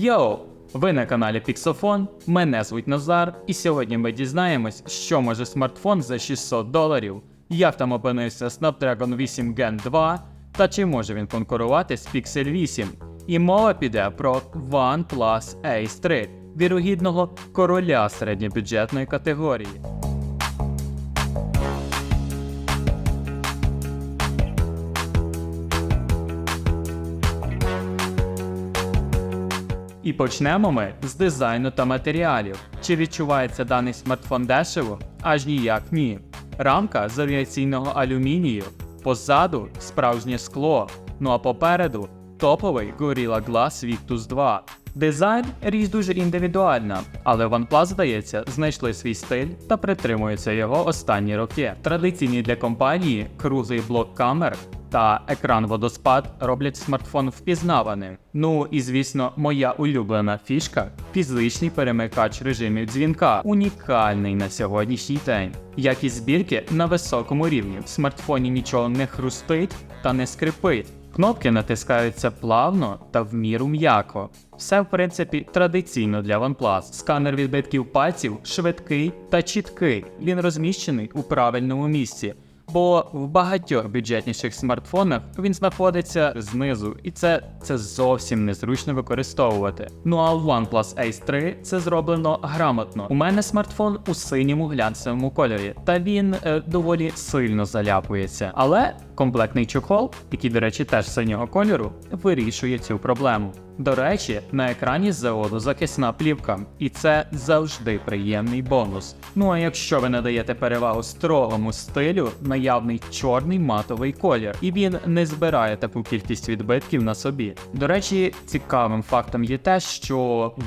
Йоу! Ви на каналі Pixofon, мене звуть Назар, і сьогодні ми дізнаємось, що може смартфон за 600 доларів, як там опинився Snapdragon 8 Gen 2 та чи може він конкурувати з Pixel 8. І мова піде про OnePlus Ace 3, вірогідного короля середньобюджетної категорії. І почнемо ми з дизайну та матеріалів. Чи відчувається даний смартфон дешево? Аж ніяк ні. Рамка з авіаційного алюмінію, позаду справжнє скло, ну а попереду топовий Gorilla Glass Victus 2. Дизайн річ дуже індивідуальна, але OnePlus, здається, знайшли свій стиль та притримуються його останні роки. Традиційні для компанії круглий блок камер та екран водоспад роблять смартфон впізнаваним. Ну і звісно, моя улюблена фішка фізичний перемикач режимів дзвінка, унікальний на сьогоднішній день. Якість збірки на високому рівні. В смартфоні нічого не хрустить та не скрипить. Кнопки натискаються плавно та в міру м'яко. Все, в принципі, традиційно для OnePlus. Сканер відбитків пальців швидкий та чіткий. Він розміщений у правильному місці. Бо в багатьох бюджетніших смартфонах він знаходиться знизу, і це, це зовсім незручно використовувати. Ну а в OnePlus Ace 3 це зроблено грамотно. У мене смартфон у синьому глянцевому кольорі, та він е, доволі сильно заляпується. Але комплектний чохол, який, до речі, теж синього кольору, вирішує цю проблему. До речі, на екрані з заводу захисна плівка, і це завжди приємний бонус. Ну а якщо ви надаєте перевагу строгому стилю, наявний чорний матовий колір, і він не збирає таку кількість відбитків на собі. До речі, цікавим фактом є те, що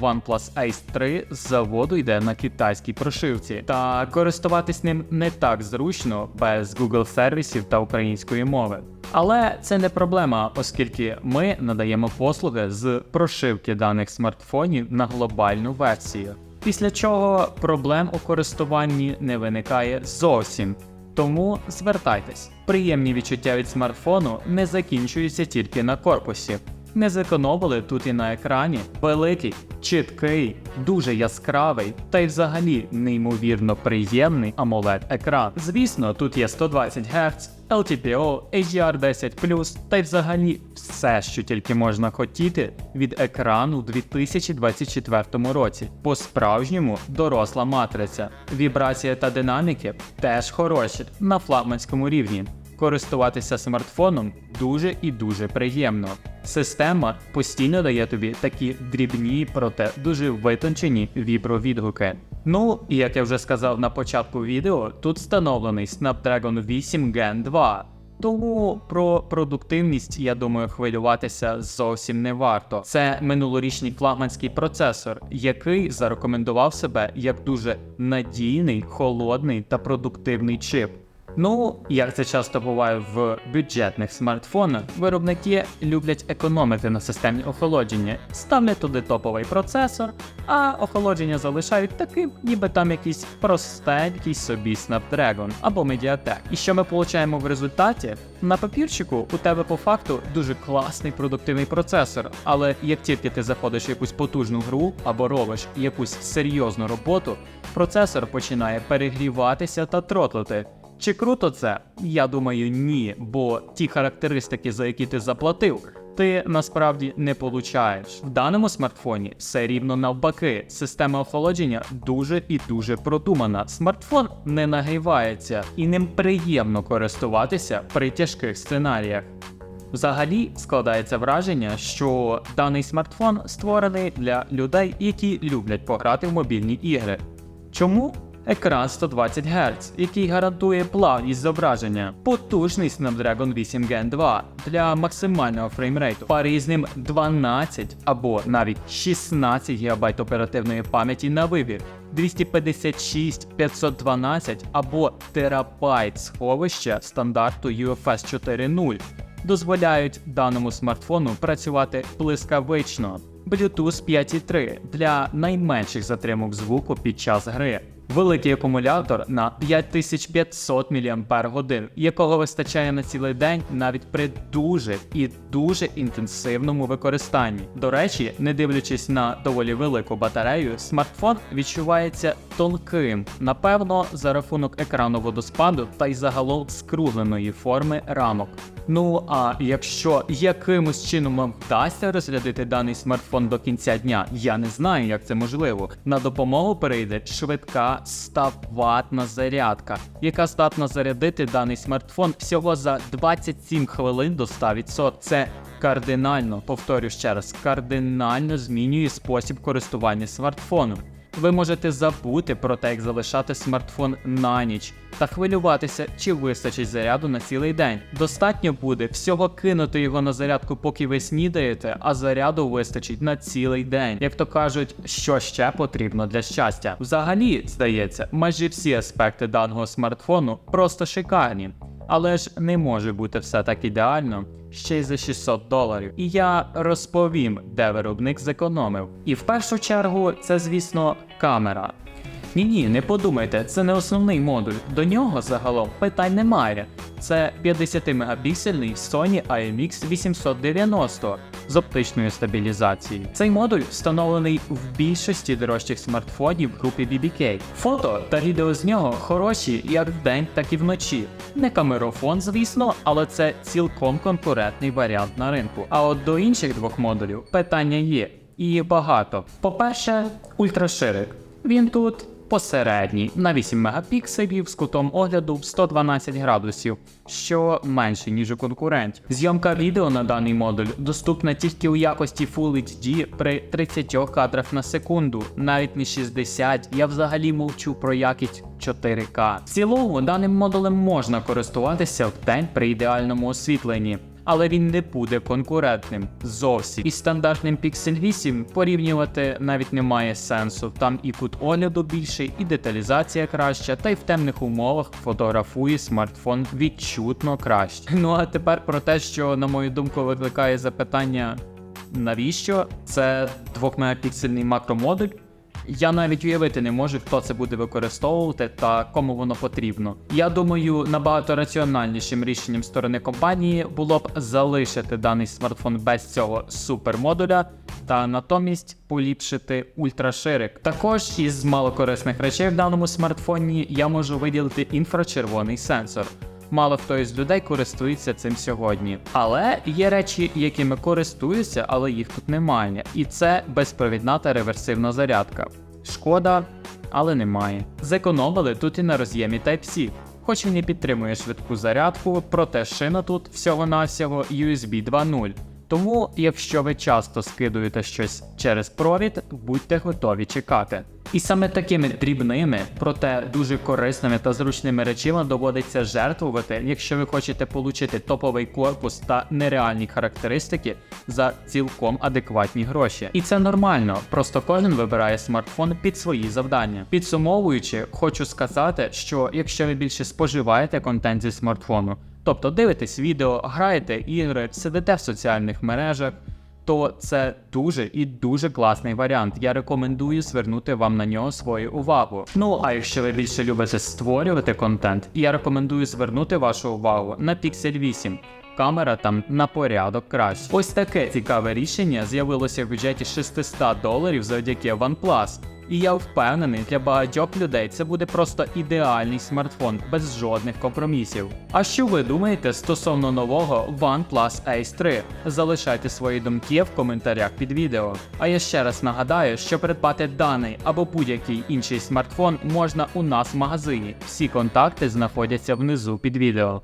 OnePlus Ace 3 з заводу йде на китайській прошивці, та користуватись ним не так зручно без Google сервісів та української мови. Але це не проблема, оскільки ми надаємо послуги з прошивки даних смартфонів на глобальну версію. Після чого проблем у користуванні не виникає зовсім. Тому звертайтесь. Приємні відчуття від смартфону не закінчуються тільки на корпусі. Не зекономили тут і на екрані. Великий, чіткий, дуже яскравий та й взагалі неймовірно приємний amoled екран. Звісно, тут є 120 Гц, LTPO, HDR10+, та й взагалі все, що тільки можна хотіти від екрану у 2024 році. По-справжньому доросла матриця. Вібрація та динаміки теж хороші на флагманському рівні. Користуватися смартфоном дуже і дуже приємно. Система постійно дає тобі такі дрібні, проте дуже витончені вібровідгуки. Ну, як я вже сказав на початку відео, тут встановлений Snapdragon 8 Gen 2. Тому про продуктивність, я думаю, хвилюватися зовсім не варто. Це минулорічний флагманський процесор, який зарекомендував себе як дуже надійний, холодний та продуктивний чип. Ну, як це часто буває в бюджетних смартфонах, виробники люблять економити на системі охолодження, ставлять туди топовий процесор, а охолодження залишають таким, ніби там якийсь простенький собі Snapdragon або Mediatek. І що ми получаємо в результаті? На папірчику у тебе по факту дуже класний продуктивний процесор, але як тільки ти заходиш в якусь потужну гру або робиш якусь серйозну роботу, процесор починає перегріватися та тротлити. Чи круто це? Я думаю, ні, бо ті характеристики, за які ти заплатив, ти насправді не получаєш. В даному смартфоні все рівно навпаки. Система охолодження дуже і дуже продумана. Смартфон не нагрівається і ним приємно користуватися при тяжких сценаріях. Взагалі складається враження, що даний смартфон створений для людей, які люблять пограти в мобільні ігри. Чому? Екран 120 Гц, який гарантує плавність зображення, потужний Snapdragon 8 Gen 2 для максимального фреймрейту, парі з ним 12 або навіть 16 ГБ оперативної пам'яті на вибір, 256, 512 або терабайт сховища стандарту UFS 4.0 дозволяють даному смартфону працювати блискавично. Bluetooth 5.3 для найменших затримок звуку під час гри. Великий акумулятор на 5500 мАч, якого вистачає на цілий день навіть при дуже і дуже інтенсивному використанні. До речі, не дивлячись на доволі велику батарею, смартфон відчувається тонким, напевно, за рахунок екрану водоспаду та й загалом скругленої форми рамок. Ну а якщо якимось чином вам вдасться розрядити даний смартфон до кінця дня, я не знаю, як це можливо. На допомогу перейде швидка 100 ватна зарядка, яка здатна зарядити даний смартфон всього за 27 хвилин до 100%. Це кардинально, повторю ще раз, кардинально змінює спосіб користування смартфоном. Ви можете забути про те, як залишати смартфон на ніч та хвилюватися, чи вистачить заряду на цілий день. Достатньо буде всього кинути його на зарядку, поки ви снідаєте, а заряду вистачить на цілий день. Як то кажуть, що ще потрібно для щастя. Взагалі, здається, майже всі аспекти даного смартфону просто шикарні. Але ж не може бути все так ідеально ще й за 600 доларів. І я розповім, де виробник зекономив. І в першу чергу, це, звісно, камера. Ні, ні, не подумайте, це не основний модуль. До нього загалом питань немає. Це 50-мегапіксельний Sony IMX 890 з оптичною стабілізацією. Цей модуль встановлений в більшості дорожчих смартфонів групи BBK. Фото та відео з нього хороші як вдень, так і вночі. Не камерофон, звісно, але це цілком конкурентний варіант на ринку. А от до інших двох модулів питання є. І багато. По-перше, ультраширик. Він тут посередній на 8 мегапікселів з кутом огляду в 112 градусів, що менше ніж у конкурентів. Зйомка відео на даний модуль доступна тільки у якості Full HD при 30 кадрах на секунду, навіть не 60. Я взагалі мовчу про якість 4К. В цілому даним модулем можна користуватися в день при ідеальному освітленні але він не буде конкурентним зовсім. Із стандартним Pixel 8 порівнювати навіть немає сенсу. Там і кут огляду більший, і деталізація краща, та й в темних умовах фотографує смартфон відчутно краще. Ну а тепер про те, що на мою думку викликає запитання. Навіщо це 2-мегапіксельний макромодуль? Я навіть уявити не можу, хто це буде використовувати та кому воно потрібно. Я думаю, набагато раціональнішим рішенням сторони компанії було б залишити даний смартфон без цього супермодуля та натомість поліпшити ультраширик. Також із малокорисних речей в даному смартфоні я можу виділити інфрачервоний сенсор. Мало хто із людей користується цим сьогодні. Але є речі, якими користуюся, але їх тут немає. І це безпровідна та реверсивна зарядка. Шкода, але немає. Зекономили тут і на роз'ємі Type-C. Хоч він і підтримує швидку зарядку, проте шина тут всього-навсього USB 2.0. Тому, якщо ви часто скидуєте щось через провід, будьте готові чекати. І саме такими дрібними, проте дуже корисними та зручними речима доводиться жертвувати, якщо ви хочете отримати топовий корпус та нереальні характеристики за цілком адекватні гроші. І це нормально, просто кожен вибирає смартфон під свої завдання. Підсумовуючи, хочу сказати, що якщо ви більше споживаєте контент зі смартфону, тобто дивитесь відео, граєте ігри, сидите в соціальних мережах то це дуже і дуже класний варіант. Я рекомендую звернути вам на нього свою увагу. Ну а якщо ви більше любите створювати контент, я рекомендую звернути вашу увагу на Pixel 8. Камера там на порядок краще. Ось таке цікаве рішення з'явилося в бюджеті 600 доларів завдяки OnePlus. І я впевнений, для багатьох людей це буде просто ідеальний смартфон без жодних компромісів. А що ви думаєте стосовно нового OnePlus Ace 3? Залишайте свої думки в коментарях під відео. А я ще раз нагадаю, що придбати даний або будь-який інший смартфон можна у нас в магазині. Всі контакти знаходяться внизу під відео.